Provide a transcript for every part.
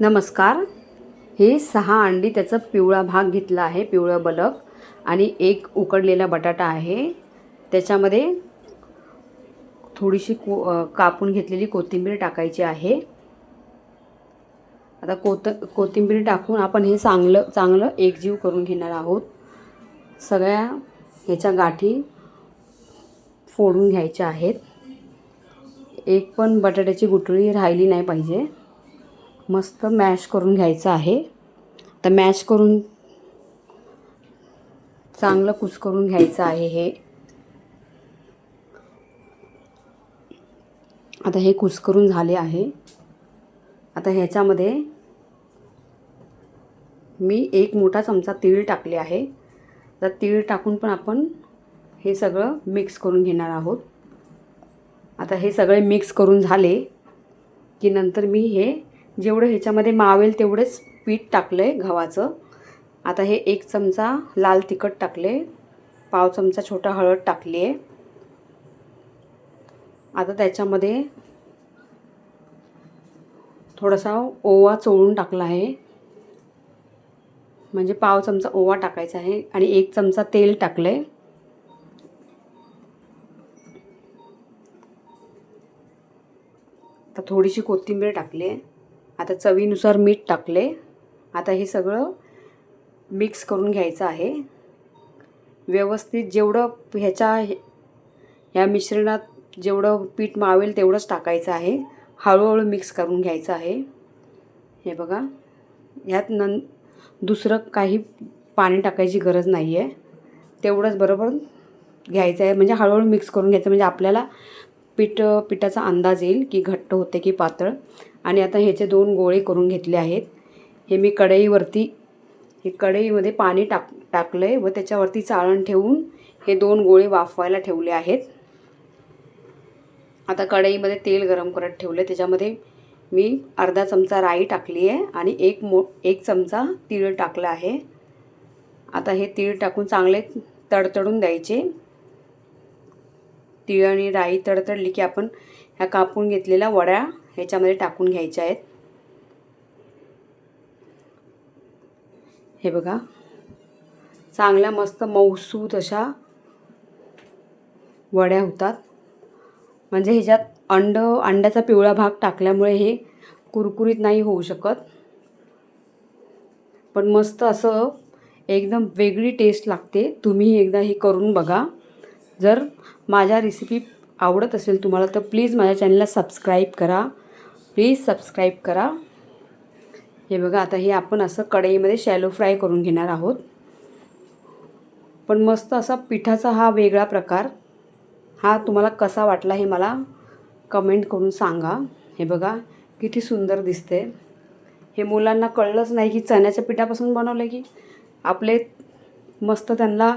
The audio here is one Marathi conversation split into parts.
नमस्कार. हे सहा अंडी त्याचा पिवळा भाग घेतला आहे पिवळं बलक. आणि एक उकडलेला बटाटा आहे. त्याच्यामध्ये थोडीशी को कापून घेतलेली कोथिंबीर टाकायची आहे. आता कोत कोथिंबीर टाकून आपण हे चांगलं चांगलं एकजीव करून घेणार आहोत. सगळ्या ह्याच्या गाठी फोडून घ्यायच्या आहेत. एक पण बटाट्याची गुठळी राहिली नाही पाहिजे. मस्त मॅश करून घ्यायचं आहे. तर मॅश करून चांगलं कुस करून घ्यायचं आहे हे. आता हे कुच करून झाले आहे. आता ह्याच्यामध्ये मी एक मोठा चमचा तीळ टाकले आहे. तर तीळ टाकून पण आपण हे सगळं मिक्स करून घेणार आहोत. आता हे सगळे मिक्स करून झाले की नंतर मी हे जेवढं ह्याच्यामध्ये मावेल तेवढेच पीठ टाकलं आहे गव्हाचं. आता हे एक चमचा लाल तिखट टाकले पाव चमचा छोटा हळद टाकली आहे आता त्याच्यामध्ये थोडासा ओवा चोळून टाकला आहे. म्हणजे पाव चमचा ओवा टाकायचा आहे आणि एक चमचा तेल टाकलं आहे आता थोडीशी कोथिंबीर टाकली आहे आता चवीनुसार मीठ टाकले. आता हे सगळं मिक्स करून घ्यायचं आहे. व्यवस्थित जेवढं ह्याच्या ह्या मिश्रणात जेवढं पीठ मावेल तेवढंच टाकायचं आहे. हळूहळू मिक्स करून घ्यायचं आहे. हे बघा. ह्यात नं दुसरं काही पाणी टाकायची गरज नाही आहे तेवढंच बरोबर घ्यायचं आहे. म्हणजे हळूहळू मिक्स करून घ्यायचं. म्हणजे आपल्याला पीठ पिठाचा अंदाज येईल की घट्ट होते की पातळ. आणि आता ह्याचे दोन गोळे करून घेतले आहेत. हे मी कढईवरती हे कढईमध्ये पाणी टाक टाकलं आहे व त्याच्यावरती चाळण ठेवून हे दोन गोळे वाफवायला ठेवले आहेत. आता कढईमध्ये तेल गरम करत ठेवलं आहे त्याच्यामध्ये मी अर्धा चमचा राई टाकली आहे आणि एक मो एक चमचा तीळ टाकला आहे. आता हे तीळ टाकून चांगले तडतडून द्यायचे. तीळ आणि राई तडतडली की आपण ह्या कापून घेतलेल्या वड्या ह्याच्यामध्ये टाकून घ्यायच्या आहेत. हे बघा. चांगल्या मस्त मऊसूत अशा वड्या होतात. म्हणजे ह्याच्यात अंड अंड्याचा पिवळा भाग टाकल्यामुळे हे कुरकुरीत नाही होऊ शकत. पण मस्त असं एकदम वेगळी टेस्ट लागते. तुम्ही एकदा हे करून बघा. जर माझ्या रेसिपी आवडत असेल तुम्हाला तर प्लीज माझ्या चॅनलला सबस्क्राईब करा. प्लीज सबस्क्राईब करा. हे बघा आता हे आपण असं कढईमध्ये शॅलो फ्राय करून घेणार आहोत. पण मस्त असा पिठाचा हा वेगळा प्रकार. हा तुम्हाला कसा वाटला हे मला कमेंट करून सांगा. हे बघा किती सुंदर दिसते हे मुलांना कळलंच नाही की चण्याच्या पिठापासून बनवलं की. आपले मस्त त्यांना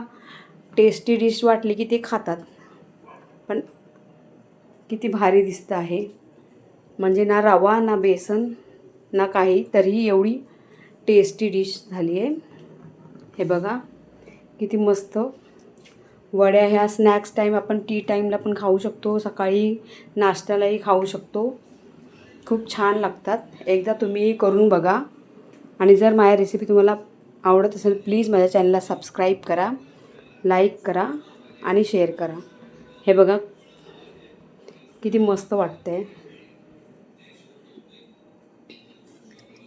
टेस्टी डिश वाटली की ते खातात. पण किती भारी दिसतं आहे. म्हणजे ना रवा ना बेसन ना काही तरीही एवढी टेस्टी डिश झाली आहे. हे बघा किती मस्त. वड्या ह्या स्नॅक्स टाईम आपण टी टाईमला पण खाऊ शकतो. सकाळी नाश्त्यालाही खाऊ शकतो. खूप छान लागतात. एकदा तुम्ही करून बघा. आणि जर माझ्या रेसिपी तुम्हाला आवडत असेल प्लीज माझ्या चॅनलला सबस्क्राईब करा लाईक करा आणि शेअर करा. हे बघा किती मस्त वाटते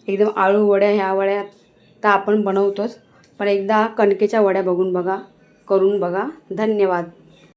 एकदम आळू वड्या ह्या वड्या तर आपण बनवतोच. पण एकदा कणकेच्या वड्या बघून बघा करून बघा. धन्यवाद.